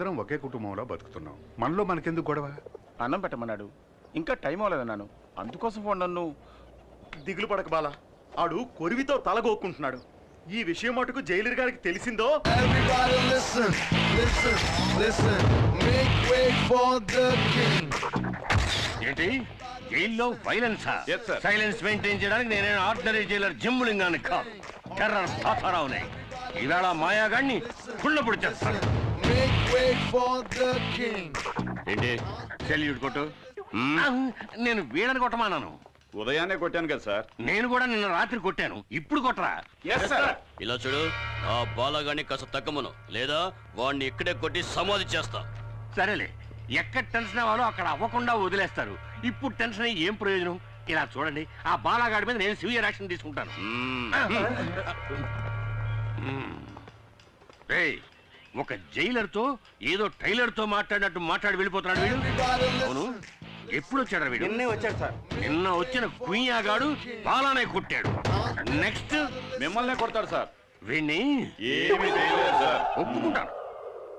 మనందరం ఒకే కుటుంబంలో బతుకుతున్నాం. మనలో మనకెందుకు గొడవ? అన్నం పెట్టమన్నాడు. ఇంకా టైం అవ్వలేదన్నాను అందుకోసం ఫోన్ నన్ను దిగులు పడక బాల. ఆడు కొరివితో తలగోక్కుంటున్నాడు ఈ విషయం మటుకు జైలర్ గారికి తెలిసిందో. ఏంటి? జైల్లో వైలెన్సా Yes, sir. సైలెన్స్ మెయింటైన్ చేయడానికి నేనే ఆర్డినరీ జైలర్ జిమ్ములింగాన్ని కాదు. టెర్రర్ తాతారావునే ఈవేళ మాయాగాన్ని కుళ్ళపొడి చేస్తాను. Make way for the king. ఏంటి? సెల్యూట్ కొట్టు. మ్మ్. నేను వీడని కొట్టమానాను ఉదయాన్నే కొట్టాను కదా సార్. నేను కూడా నిన్న రాత్రి కొట్టాను. ఇప్పుడు కొట్టరా? ఇలా చూడు ఆ బాలగాన్ని కాస్త తగ్గమను. లేదా వాడిని ఇక్కడే కొట్టి సమాధి చేస్తా. సరేలే. ఎక్కడ టెన్షన్ అవ్వాలో అక్కడ అవ్వకుండా వదిలేస్తారు. ఇప్పుడు టెన్షన్ అయ్యి ఏం ప్రయోజనం? ఇలా చూడండి. ఆ బాలాగాడి మీద నేను సివియర్ యాక్షన్ తీసుకుంటాను. మ్మ్. ఒక జైలర్తో ఏదో టైలర్తో మాట్లాడినట్టు మాట్లాడి వెళ్ళిపోతున్నాడు వీడు. అవును. ఎప్పుడు వచ్చాడు వీడు? నిన్నే వచ్చాడు సార్. నిన్న వచ్చిన కుయ్యాగాడు బాలానే కొట్టాడు. నెక్స్ట్ మిమ్మల్నే కొడతాడు సార్. వీణ్ణి ఒప్పుకుంటాను.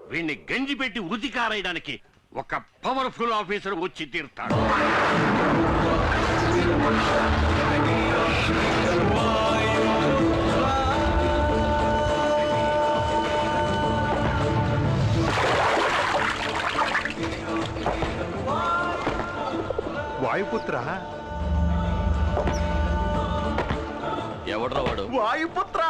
వీణ్ణి గంజి పెట్టి వృతి కారేయడానికి ఒక పవర్ఫుల్ ఆఫీసర్ వచ్చి తీరుతాడు. వాయుపుత్ర? ఎవడ్రా వాడు? వాయుపుత్ర!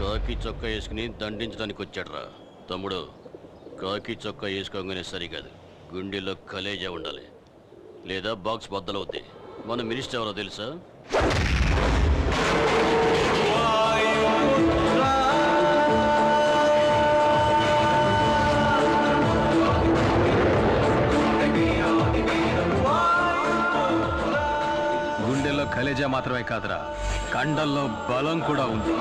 కాకి చొక్కా వేసుకుని దండించడానికి వచ్చాడురా. తమ్ముడు కాకి చొక్కా వేసుకోగానే సరికాదు గుండెలో కలేజా ఉండాలి. లేదా బాక్స్ బద్దలవుద్ది. మన మినిస్టర్ ఎవరో తెలుసా? గుండెల్లో కలేజా మాత్రమే కాదురా కండల్లో బలం కూడా ఉంది.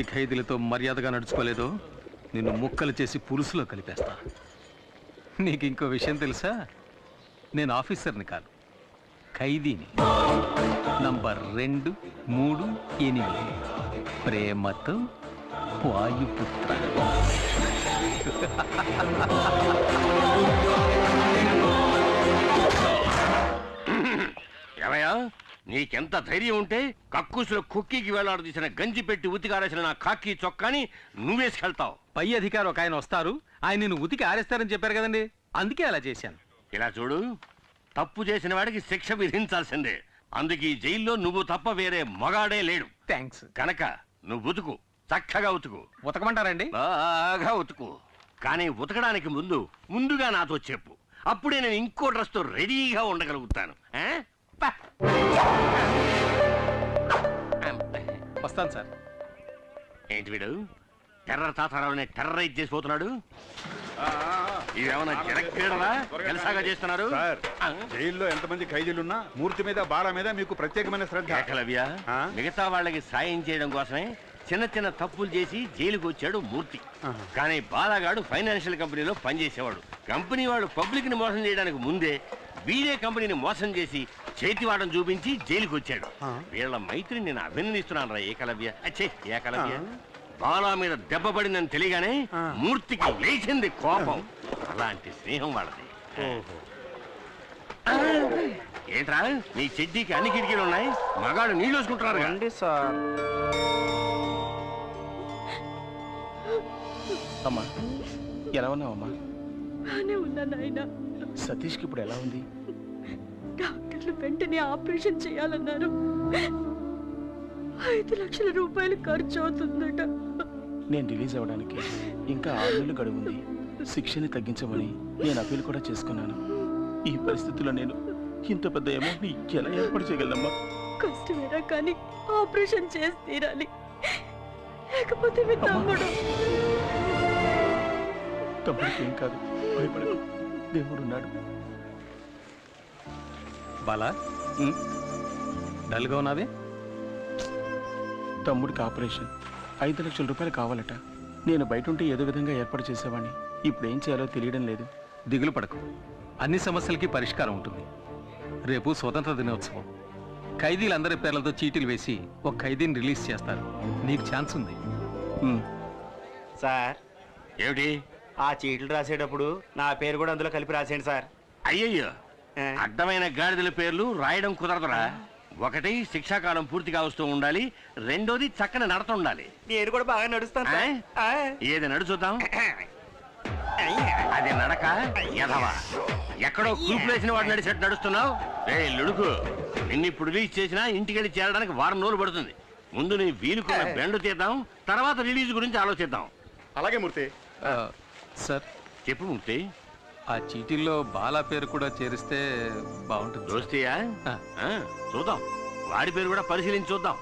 తోటి ఖైదీలతో మర్యాదగా నడుచుకోలేదో నిన్ను ముక్కలు చేసి పులుసులో కలిపేస్తా. నీకు ఇంకో విషయం తెలుసా? నేను ఆఫీసర్ని కాదు ఖైదీని. నంబర్ రెండు మూడు ఎనిమిది. ప్రేమతో వాయుపుత్ర. ఏమయ్యా? నీకెంత ధైర్యం ఉంటే కక్కుసులో కుక్కీకి వేలాడదీసిన గంజి పెట్టి ఉతికారేసిన నా కాకి చొక్కాని నువ్వేసుకెళ్తావు పై అధికారి ఒక ఆయన వస్తారు ఆయన నిన్ను ఉతికి ఆరేస్తారని చెప్పారు కదండి. అందుకే అలా చేశాను. ఇలా చూడు తప్పు చేసిన వాడికి శిక్ష విధించాల్సిందే. అందుకే ఈ జైల్లో నువ్వు తప్ప వేరే మగాడే లేడు. థ్యాంక్స్ కనుక నువ్వు ఉతుకు చక్కగా ఉతుకు. ఉతకమంటారండి? బాగా ఉతుకు. కానీ ఉతకడానికి ముందు ముందుగా నాతో చెప్పు. అప్పుడే నేను ఇంకో డ్రెస్తో రెడీగా ఉండగలుగుతాను. వస్తాను సార్. ఏంటి వీడు? టెర్రర్ తాతారావుని టెర్రరైజ్ చేసిపోతున్నాడు ఇదేమన్నా జనక్రీడలా? జలసాగా చేస్తున్నారు? జైల్లో ఎంతమంది ఖైదీలున్నా మూర్తి మీద బాల మీద మీకు ప్రత్యేకమైన శ్రద్ధ. ఏకలవ్య? మిగతా వాళ్ళకి సాయం చేయడం కోసమే చిన్న చిన్న తప్పులు చేసి జైలుకు వచ్చాడు మూర్తి. కానీ బాలాగాడు ఫైనాన్షియల్ కంపెనీలో పనిచేసేవాడు. కంపెనీ వాడు పబ్లిక్ని మోసం చేయడానికి ముందే వీడే కంపెనీని మోసం చేసి చేతివాడం చూపించి జైలుకు వచ్చాడు వీళ్ళ మైత్రిని నేను అభినందిస్తున్నాను రా ఏకలవ్య అచ్చే ఏకలవ్య బాలా మీద దెబ్బ పడిందని తెలియగానే మూర్తికి లేచింది కోపం. అలాంటి స్నేహం వాళ్ళది. ఏంట్రా? నీ చెడ్డీకి అన్ని కిటికీలు ఉన్నాయి? మగాడు నీళ్ళు వేసుకుంటున్నారు రండి సార్. అమ్మా ఎలా ఉన్నావమ్మా? బానే ఉన్నా నాయన. సతీష్కి ఇప్పుడు ఎలా ఉంది? డాక్టర్లు వెంటనే ఆపరేషన్ చేయాలన్నారు. ఐదు లక్షల రూపాయలు ఖర్చు అవుతుందట. నేను రిలీజ్ అవ్వడానికి ఇంకా ఆరు నెలలు గడువు ఉంది. శిక్షని తగ్గించమని నేను అప్పీల్ కూడా చేసుకున్నాను. ఈ పరిస్థితుల్లో నేను ఇంత పెద్ద అమౌంట్ని ఎలా ఏర్పాటు చేయగలనమ్మా? కష్టమేరా కానీ ఆపరేషన్ చేసి తీరాలి. లేకపోతే మీ తమ్ముడు తమ్ముడికి ఏం కాదు. భయపడకు. దేవుడు ఉన్నాడు. బాలా? డల్గా ఉన్నావే? తమ్ముడికి ఆపరేషన్. ఐదు లక్షల రూపాయలు కావాలట. నేను బయట ఉంటే ఏదో విధంగా ఏర్పాటు చేసేవాడిని ఇప్పుడు ఏం చేయాలో తెలియడం లేదు. దిగులు పడకు. అన్ని సమస్యలకి పరిష్కారం ఉంటుంది. రేపు స్వతంత్ర దినోత్సవం. ఖైదీలందరి పేర్లతో చీటీలు వేసి ఒక ఖైదీని రిలీజ్ చేస్తారు. నీకు ఛాన్స్ ఉంది. సార్. ఏమిటి? ఆ చీట్లు రాసేటప్పుడు నా పేరు కూడా అందులో కలిపి రాసేయండి సార్. అయ్యయ్యో. ఏ? అడ్డమైన గాడిదల పేర్లు రాయడం కుదరదురా. ఒకటి శిక్షాకాలం పూర్తిగా వస్తూ ఉండాలి. రెండోది చక్కని నడత ఉండాలి. నేను కూడా బాగా నడుస్తాను సార్. ఆ? ఆ. ఏది నడు చూద్దాం. అది నడక ఎదవా ఎక్కడో కూపులేసిన వాడు నడిచేట్టు నడుస్తున్నావు? రే లుడుకు. నిన్ను ఇప్పుడు రిలీజ్ చేసినా ఇంటికెళ్ళి చేరడానికి వారం రోజులు పడుతుంది. ముందు నీ వీలుకున్న బెండు తీద్దాం తర్వాత రిలీజ్ గురించి ఆలోచిద్దాం. అలాగే మూర్తి. సార్. చెప్పు ముక్తి ఆ చీటీల్లో బాలా పేరు కూడా చేరిస్తే బాగుంటుంది. దోస్తీయా? ఆ. చూద్దాం. వాడి పేరు కూడా పరిశీలించి చూద్దాం.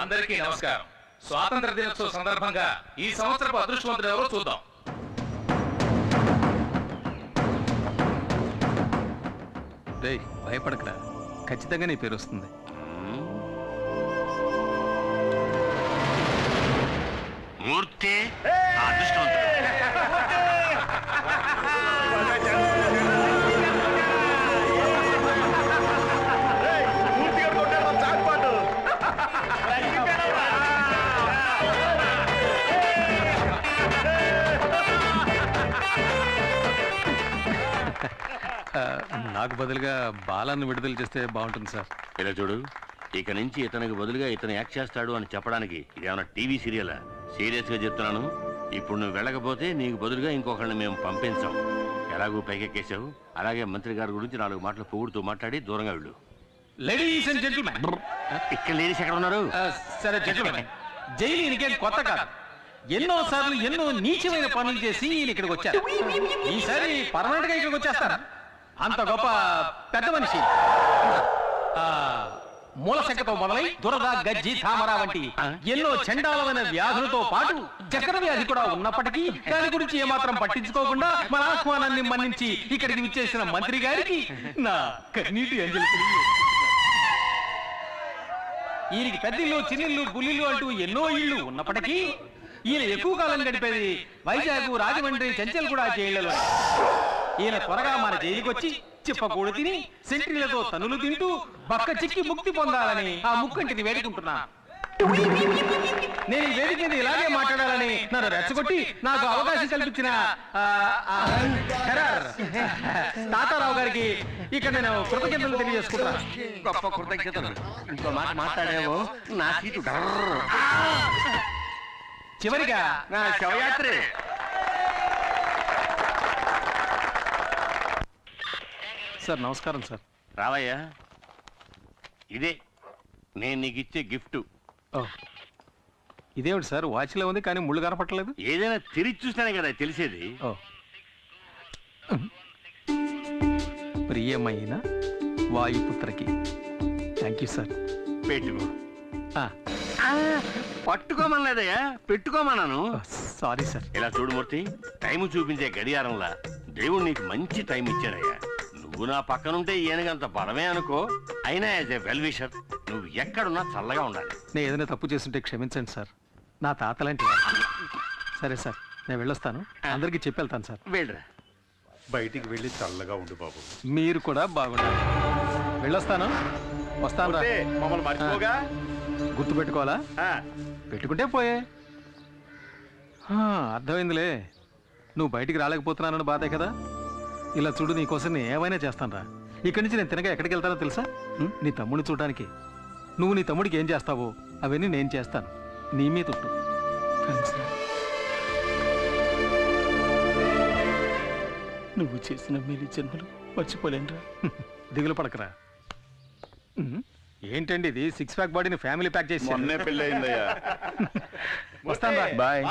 అందరికీ నమస్కారం. స్వాతంత్ర దినోత్సవ సందర్భంగా ఈ సంవత్సరపు అదృష్టవంతుడు ఎవరో చూద్దాం. భయపడకరా. ఖచ్చితంగా నీ పేరు వస్తుంది. మూర్తి అదృష్టవంతుడు. నాకు బదులుగా బాలాన్ని విడుదల చేస్తే బాగుంటుంది సార్. ఇలా చూడు ఇక నుంచి ఇతనికి బదులుగా ఇతను యాక్ట్ చేస్తాడు అని చెప్పడానికి ఇదేమన్నా టీవీ సీరియలా? సీరియస్గా చెప్తున్నాను. ఇప్పుడు నువ్వు వెళ్ళకపోతే నీకు బదులుగా ఇంకొకరిని మేము పంపించాం. ఎలాగూ పైకెక్కేశావు? అలాగే మంత్రి గారి గురించి నాలుగు మాటలు పొగుడుతూ మాట్లాడి దూరంగా వెళ్ళు. లేడీస్ అండ్ జెంటిల్మెన్ ఇక్కడ లేడీస్ ఎక్కడ ఉన్నారు? సరే జెంటిల్మెన్ జైలు ఈయనకేం కొత్త కాదు. ఎన్నో సార్లు ఎన్నో నీచమైన పనులు చేసి ఈయన ఇక్కడికి వచ్చారు. ఈసారి పర్మనెంట్గా ఇక్కడికి వచ్చేస్తారా? అంత గొప్ప పెద్ద మనిషి. మూలశంకతో మొదలై దురద గజ్జి తామర వంటి ఎన్నో చండాలమైన వ్యాధులతో పాటు చక్కెర వ్యాధి కూడా ఉన్నప్పటికీ దాని గురించి ఏమాత్రం పట్టించుకోకుండా మన ఆహ్వానాన్ని మన్నించి ఇక్కడికి విచ్చేసిన మంత్రి గారికి నా కన్నీటి అంజలి. ఈయనకి పెద్దిల్లు చిన్నిల్లు బుల్లిల్లు అంటూ ఎన్నో ఇళ్ళు ఉన్నప్పటికీ ఈయన ఎక్కువ కాలం గడిపేది వైజాగ్ రాజమండ్రి చెంచల్ కూడా జైళ్ళలో ఈయన త్వరగా మన జైలుకి వచ్చి చిప్పకూడు తిని సెంట్రీలతో తనులు తింటూ బక్క చిక్కి ముక్తి పొందాలని ఆ ముక్కంటిని వేడుకుంటున్నా. నేను ఈ వేదిక మీద ఇలాగే మాట్లాడాలని నన్ను రెచ్చగొట్టి నాకు అవకాశం కల్పించిన తాతారావు గారికి ఇక్కడ నేను కృతజ్ఞతలు తెలియజేసుకుంటాను గొప్ప కృతజ్ఞతలు. ఇంకో మాట మాట్లాడేవో నా సీటు. చివరిగా నా శవయాత్రే. సార్ నమస్కారం సార్. రావయ్యా ఇదే నేను నీకు ఇచ్చే గిఫ్ట్. ఓ. ఇదేమిటి సార్ వాచ్లో ఉంది కానీ ముళ్ళు కనపట్టలేదు ఏదైనా తిరిగి చూస్తేనే కదా తెలిసేది. ఓ. ప్రియమైన వాయుపుత్రకి. Thank you sir. పెట్టుకో. ఆ, ఆ, పట్టుకోమనలేదయ్యా పెట్టుకోమన్నాను. Sorry sir. ఇలా చూడు మూర్తి టైం చూపించే గడియారంలా దేవుడు నీకు మంచి టైం ఇచ్చాడయ్యా. నువ్వు నా పక్కనుంటే ఈయనకంత పడమే అనుకో. అయినా యాజ్ ఏ వెల్ విషర్ నువ్వు ఎక్కడున్నా చల్లగా ఉండాలి. నేను ఏదైనా తప్పు చేస్తుంటే క్షమించండి సార్. నా తాత లాంటి. సరే సార్ నేను వెళ్ళొస్తాను. అందరికీ చెప్పి వెళ్తాను సార్. వెళ్ళరా. బయటికి వెళ్ళి చల్లగా ఉండు బాబు. మీరు కూడా బాగుండాలి. వెళ్ళొస్తాను. వస్తాను రా. మమ్మల్ని మర్చిపోగా? గుర్తు పెట్టుకోవాలా? ఆ, పెట్టుకుంటే పోయే. హా, అర్థమైందిలే. నువ్వు బయటికి రాలేకపోతున్నానని బాధే కదా? ఇలా చూడు నీకోసం నేను ఏమైనా చేస్తాను రా ఇక్కడి నుంచి నేను తినగా ఎక్కడికి వెళ్తానో తెలుసా? ఉం? నీ తమ్ముడిని చూడడానికి. నువ్వు నీ తమ్ముడికి ఏం చేస్తావో అవన్నీ నేను చేస్తాను. నీ మీద ఉంటు థ్యాంక్స్ రా. నువ్వు చేసిన మేలు జన్మలు మర్చిపోలేనురా. దిగులు పడకరా. ఉం? ఏంటండి ఇది? సిక్స్ ప్యాక్ బాడీని ఫ్యామిలీ ప్యాక్ చేసి మొన్నే వస్తాను రా బాయ్.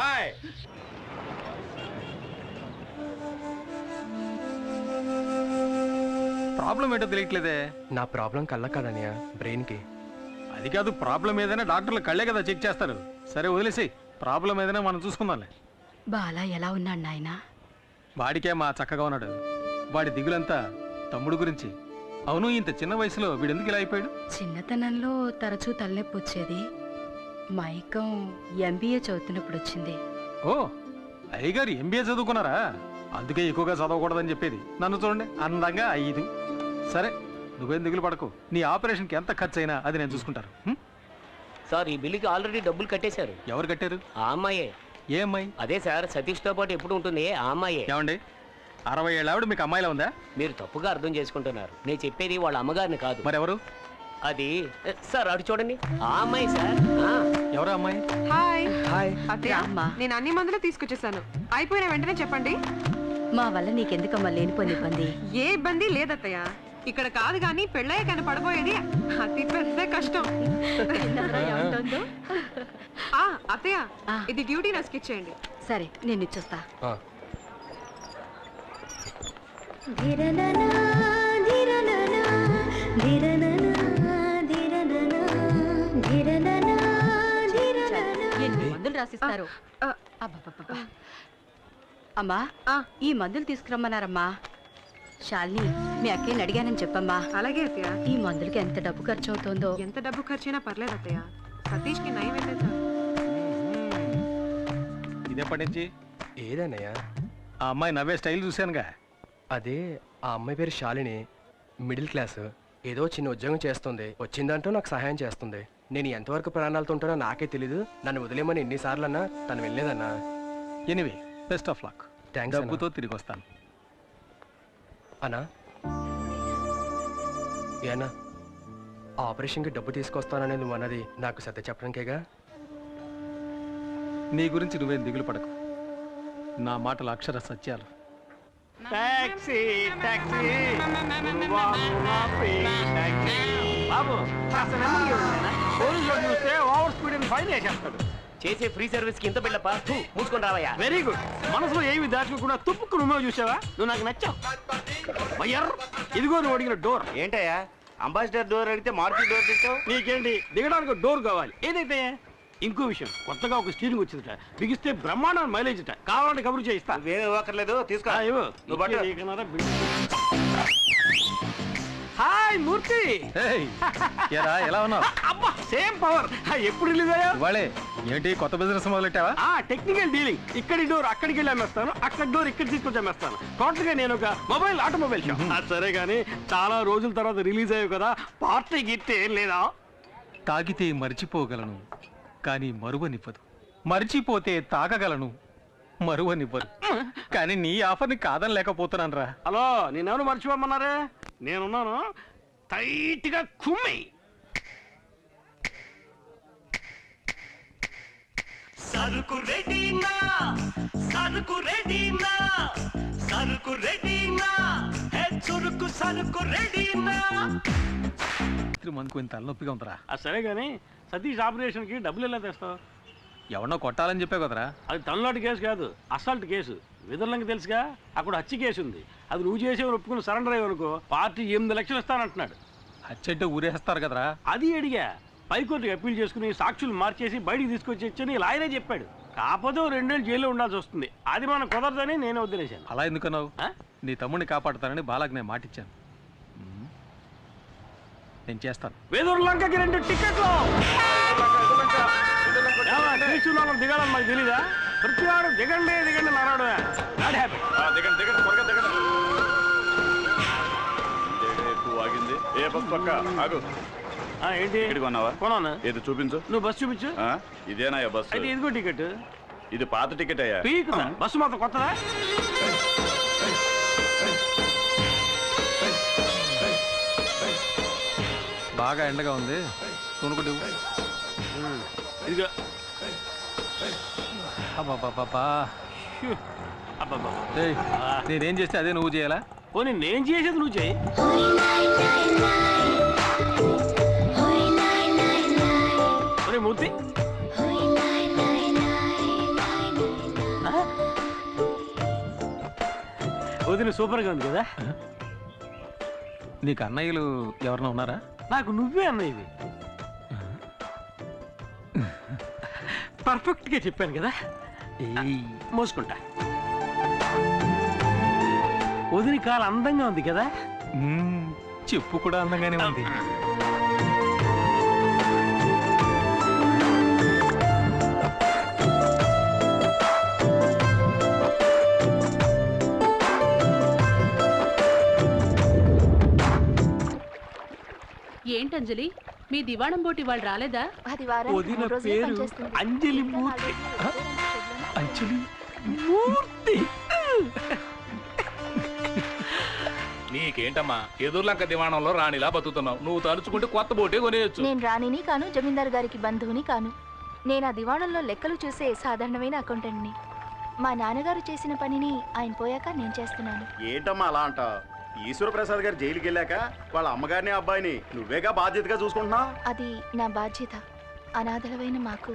ప్రాబ్లం ఏంటో తెలియట్లేదే. నా ప్రాబ్లం కళ్ళ కాదనియా బ్రెయిన్కి అది కాదు ప్రాబ్లం ఏదైనా డాక్టర్లు కళ్ళే కదా చెక్ చేస్తారు. సరే వదిలేసి ప్రాబ్లం ఏదైనా మనం చూసుకుందాంలే. బాలా ఎలా ఉన్నాడు నాయనా? వాడికే మా చక్కగా ఉన్నాడు. వాడి దిగులంతా తమ్ముడు గురించి. అవును ఇంత చిన్న వయసులో వీడెందుకు ఇలా అయిపోయాడు? చిన్నతనంలో తరచూ తలనొప్పి వచ్చేది. మైకం ఎంబీఏ చదువుతున్నప్పుడు వచ్చింది. ఓ అయ్యగారు ఎంబీఏ చదువుకున్నారా? అందుకే ఎక్కువగా చదవకూడదని చెప్పేది. నన్ను చూడండి అందంగా ఐదు. సరే నువ్వేం దిగులు పడకు. నీ ఆపరేషన్కి ఎంత ఖర్చు అయినా అది నేను చూసుకుంటాను. హ్మ్? సార్ ఈ బిల్లుకి ఆల్రెడీ డబ్బులు కట్టేశారు. ఎవరు కట్టారు? ఆ అమ్మాయే. ఏ అమ్మాయి? అదే సార్ సతీష్తో పాటు ఎప్పుడు ఉంటుంది ఆ అమ్మాయే. ఏమండి? అరవై ఏళ్ళ ఆవిడ మీకు అమ్మాయిలా ఉందా? మీరు తప్పుగా అర్థం చేసుకుంటున్నారు. నేను చెప్పేది వాళ్ళ అమ్మగారిని కాదు. మరెవరు? అది సార్ అటు చూడండి. ఆ అమ్మాయి సార్ ఆ. ఎవరు అమ్మాయి? హాయ్. హాయ్. అత్తయ్య రామ్మా. నేను అన్ని మందులు తీసుకొచ్చేసాను. అయిపోయిన వెంటనే చెప్పండి. మా వల్ల నీకెందుకమ్మా లేనిపోని ఇబ్బంది? ఏ ఇబ్బంది లేదత్తయ్య. ఇక్కడ కాదు కానీ పెళ్ళయ్య కానీ పడబోయేది అతి పెద్ద కష్టం. ఆ, అత్తయ్య ఇది డ్యూటీ నస్కి ఇచ్చేయండి సరే నేను ఇచ్చొస్తా. ఎన్ని మందులు రాసిస్తారు? అబ్బబ్బబ్బబ్బా. అమ్మా ఈ మందులు తీసుకురమ్మన్నారమ్మా. శాలిని మీ అక్కయ్యని అడిగానని చెప్పమ్మా. అలాగే అత్తయ్య. ఈ మందులకి ఎంత డబ్బు ఖర్చు అవుతుందో. ఎంత డబ్బు ఖర్చైనా పర్లేదు అత్తయ్య. సతీష్కి నయం. ఇదేపటి నుంచి ఏదన్నయ్యా ఆ అమ్మాయి నవ్వే స్టైల్ చూశానుగా. అదే ఆ అమ్మాయి పేరు శాలిని. Middle class. ఏదో చిన్న ఉద్యోగం చేస్తుంది. వచ్చిందంటూ నాకు సహాయం చేస్తుంది. నేను ఎంతవరకు ప్రాణాలతో ఉంటానో నాకే తెలీదు. నన్ను వదిలేమని ఎన్నిసార్లు అన్నా తను వెళ్ళలేదన్నా. Anyway best of luck thanks డబ్బుతో తిరిగి వస్తాను. అన్నా ఏనా ఆ ఆపరేషన్కి డబ్బు తీసుకొస్తాననేది నువ్వు అన్నది నాకు సత్య చెప్పడానికేగా? నీ గురించి నువ్వేం దిగులు పడకు. నా మాటలు అక్షర సత్యాలు. Taxi taxi. బాబు కాస్త నెమ్మదిగా వెళ్ళండి. పోలీసులు చూస్తే ఓవర్ స్పీడ్ అని ఫైన్ వేసేస్తాడు చేసే ఫ్రీ సర్వీస్కి ఇంత బిళ్ళపా థూ, మూసుకొని రావయ్యా. Very good. మనసులో ఏమి దాచుకోకుండా తుప్పుకు నువ్వు చూసావా? నువ్వు నాకు నచ్చావు. వయ్యర్ ఇదిగో నువ్వు అడిగిన డోర్. ఏంటయ్యా? అంబాసిడర్ డోర్ అడిగితే మారుతి డోర్ తెచ్చావు నీకేంటి? దిగడానికి డోర్ కావాలి. ఏదైతే? ఇంకో విషయం. కొత్తగా ఒక స్టీరింగ్ వచ్చిందట. బిగిస్తే బ్రహ్మాండం మైలేజ్ కావాలంటే కబురు చేయిస్తా వేరే ఇవ్వక్కర్లేదు తీసుకో. నువ్వు పట్టు. హాయ్ మూర్తి. ఏరా ఎలా ఉన్నావు? అబ్బా సేమ్ పవర్. ఎప్పుడు రిలీజ్ అయ్యా ఇవాళే. ఏంటి కొత్త బిజినెస్ మొదలెట్టావా? ఆ టెక్నికల్ డీలింగ్ ఇక్కడి డోర్ అక్కడికి వెళ్ళి అమ్మేస్తాను అక్కడి డోర్ ఇక్కడ తీసుకొచ్చి అమ్మేస్తాను. టోటల్గా నేను ఒక మొబైల్ ఆటోమొబైల్ షాప్ సరే కానీ చాలా రోజుల తర్వాత రిలీజ్ అయ్యావు కదా పార్టీ గిట్టే ఏం లేదా? తాగితే మర్చిపోగలను కానీ మరువనివ్వదు. మర్చిపోతే తాగగలను మరువనివ్వదు కానీ నీ ఆఫర్ని కాదని లేకపోతున్నాను రా హలో నేనెవరు మర్చిపోమన్నారే? నేనున్నాను. టైట్గా కుమ్మి సరుకు రెడీనా? సరుకు రెడీనా? సరుకు రెడీనా? హే చురుకు సరుకు రెడీనా? మనకు కొంచెం తలనొప్పిగా ఉందిరా. అది సరే కానీ సతీష్ ఆపరేషన్కి డబ్బులు ఎలా తెస్తావు? ఎవరినో కొట్టాలని చెప్పే కదరా. అది తనలాంటి కేసు కాదు అసల్ట్ కేసు. విదర్లంకి తెలుసుగా అక్కడ హత్య కేసు ఉంది. అది నువ్వు చేసే ఒప్పుకుని సరెండర్ అయ్యి అనుకో పార్టీ ఎనిమిది లక్షలు ఇస్తానంటున్నాడు. హత్యంటే ఊరేస్తారు కదరా. అది అడిగా. పైకోర్టుకి అప్పీల్ చేసుకుని సాక్షులు మార్చేసి బయటికి తీసుకొచ్చి లాయరే చెప్పాడు. కాకపోతే రెండేళ్ళు జైల్లో ఉండాల్సి వస్తుంది. అది మనం కుదరదని నేను వదిలేశాను. అలా ఎందుకన్నావు? నీ తమ్ముడిని కాపాడుతానని బాలాకి నేను మాటిచ్చాను. నేను చేస్తాను. వేదూరు లంకకి రెండు టికెట్లు. ఏమా, త్రిశూలంలో దిగాలని మాకు తెలీదా? ప్రతివాడు దిగండి దిగండి నారాడు నాట్ హ్యాపీ దిగండి దిగండి త్వరగా దిగండి. ఎక్కువ ఆగింది? ఏ బస్ పక్క ఆగు. ఏంటి? టికెట్ కొన్నావా? కొన్నాను. ఏది చూపించు. నువ్వు బస్ చూపించు. ఆ, ఇదేనా బస్ అయితే ఇదిగో టికెట్. ఇది పాత టికెట్ అయ్యా. బస్సు మాత్రం కొత్తదా? బాగా ఎండగా ఉంది. కొనుక్కుంటే. ఇదిగో. నేనేం చేస్తే అదే నువ్వు చేయాలా? పోనీ నేను చేసేది నువ్వు చేయి. మూర్తి? వదిన సూపర్గా ఉంది కదా. నీకు అన్నయ్యలు ఎవరన్నా ఉన్నారా? నాకు నువ్వే అన్న ఇది. పర్ఫెక్ట్గా చెప్పాను కదా. మోసుకుంటా. వదిన కాలు అందంగా ఉంది కదా. చెప్పు కూడా అందంగానే ఉంది. ఏంటంజలి మీ దివాణం బోటి వాళ్ళు రాలేదా? అది వదిన పేరు అంజలి మూర్తి. అంజలి మూర్తి. నీకేంటమ్మా? ఎదుర్లంక దివాణంలో రాణిలా బతుకుతున్నావు. నువ్వు తలుచుకుంటే కొత్త బోటే కొనేయచ్చు. నేను రాణిని కాను జమీందార్ గారికి బంధువుని కాను. నేను ఆ దివాణంలో లెక్కలు చూసే సాధారణమైన అకౌంటెంట్ని. మా నాన్నగారు చేసిన పనిని ఆయన పోయాక నేను చేస్తున్నాను. ఏంటమ్మా అలా అంట ఈశ్వర ప్రసాద్ గారు జైలుకి వెళ్ళాక వాళ్ళ అమ్మగారిని అబ్బాయిని నువ్వేగా బాధ్యతగా చూసుకుంటున్నావు? అది నా బాధ్యత. అనాథలమైన మాకు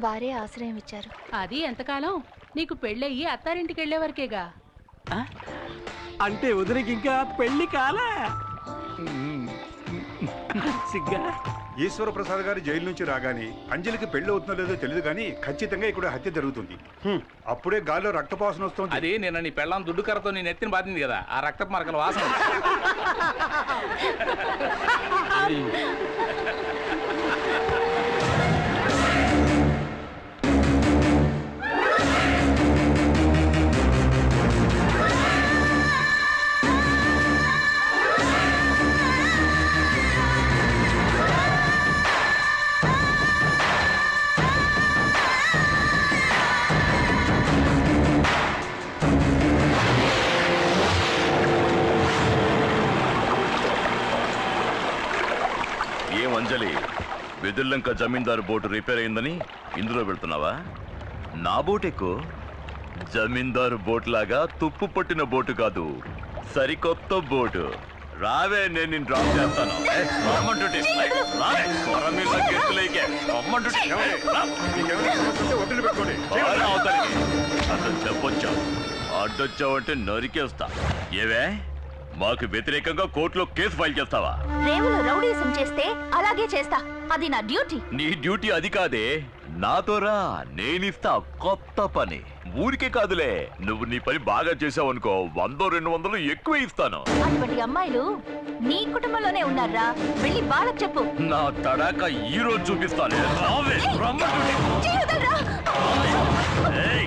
వారే ఆశ్రయం ఇచ్చారు. అది ఎంతకాలం? నీకు పెళ్ళయ్యి అత్తారింటికి వెళ్ళే వరకేగా అంటే వదినకి ఇంకా పెళ్ళి కాలే. సిగ్గా ఈశ్వర ప్రసాద్ గారు జైలు నుంచి రాగానే అంజలికి పెళ్ళి అవుతుందో లేదో తెలియదు కానీ ఖచ్చితంగా ఇక్కడ హత్య జరుగుతుంది. అప్పుడే గాల్లో రక్తపాసన వస్తుంది. అది నిన్న నీ పెళ్ళం దుడ్డు కర్రతో నీ నెత్తిన బాధింది కదా ఆ రక్తపు మరకల వాసన. వెదుర్లంక జమీందారు బోటు రిపేర్ అయిందని ఇందులో వెళ్తున్నావా? నా బోట్ ఎక్కువ జమీందారు బోట్ లాగా తుప్పు పట్టిన బోటు కాదు సరికొత్త బోటు. రావే నేను నిన్ను డ్రాప్ చేస్తాను. అసలు చెప్పొచ్చావు. అడ్డొచ్చావంటే నరికేస్తా. ఏవే? మాకు వ్యతిరేకంగా కోర్టులో కేసు ఫైల్ చేస్తావా? రేవులో రౌడీసం చేస్తే అలాగే చేస్తా. అది నా డ్యూటీ. నీ డ్యూటీ అది కాదే. నాతో రా నేనిస్తా కొత్త పని. ఊరికే కాదులే నువ్వు నీ పని బాగా చేసావనుకో వందో రెండు వందలు ఎక్కువ ఇస్తాను. అటువంటి అమ్మాయిలు నీ కుటుంబంలోనే ఉన్నారా వెళ్ళి బాలకు చెప్పు. నా తడాక ఈ రోజు చూపిస్తాను రావే. ఏయ్.